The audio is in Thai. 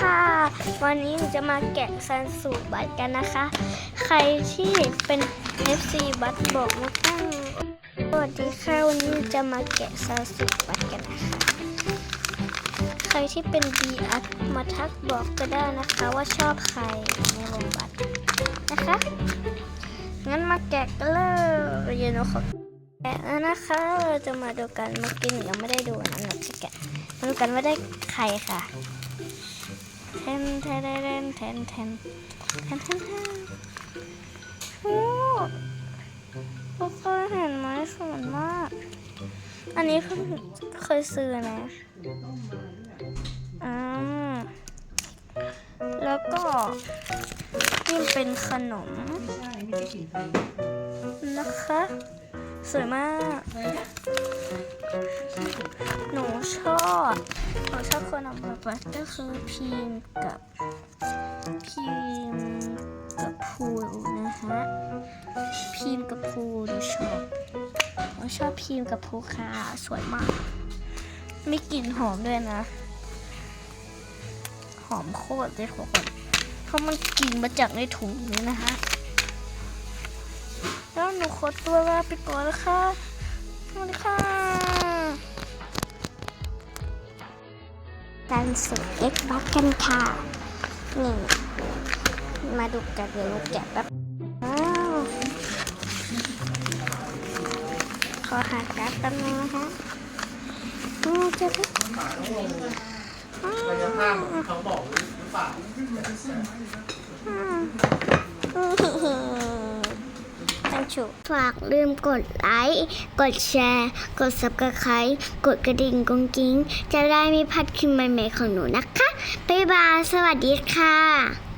ค่ะ วันนี้หนูจะมาแกะซันสูบัตรกันนะคะ ใครที่เป็น FC บัตรบอกมาตั้งสวัสดีค่ะวันนี้จะมาแกะซันสูบัตรกันนะคะ ใครที่เป็น b ีอัมาทักบอกก็ได้นะคะว่าชอบใครในวงบัตรนะคะ งั้นมาแกะกันเลยเดี๋ยวหนูขอแกะแล้วนะคะเราจะมาดูกันเมื่อกี้หนูยังไม่ได้ดูนะหนูจะแกะมาดูกันว่าได้ใครค่ะ เทนเทนเทนเทนเทนเทนเทนโอ้ทุกคนเห็นไหมสวยมาก อันนี้เพิ่งเคยซื้อนะอ่าแล้วก็นี่เป็นขนมนะคะ สวยมาก หนูชอบหนูชอบคนออกแบบก็คือพีมกับพีมกับพูนะฮะพีมกับพูหนูชอบหนูชอบพีมกับพูค่ะสวยมากมีกลิ่นหอมด้วยนะ หอมโคตรเลยทุกคนเพราะมันกลิ่นมาจากในถุงนี้นะคะแล้วหนูขอตัวลาไปก่อนนะคะสวัสดีค่ะ การสูตรเอ็กบัคกันค่ะนี่มาดูกันเดี๋ยวหนูแกะแป๊บอ้าวขอหาการ์ดแป๊บนึงนะคะอือเจอแล้วอ้าวเขาบอกหรือเปล่าอืมอืม ชูฝากลืมกดไลค์ กดแชร์ กด subscribe กดกระดิ่งกงกิ้ง จะได้ไม่พลาดคลิปใหม่ๆของหนูนะคะ บ๊ายบาย สวัสดีค่ะ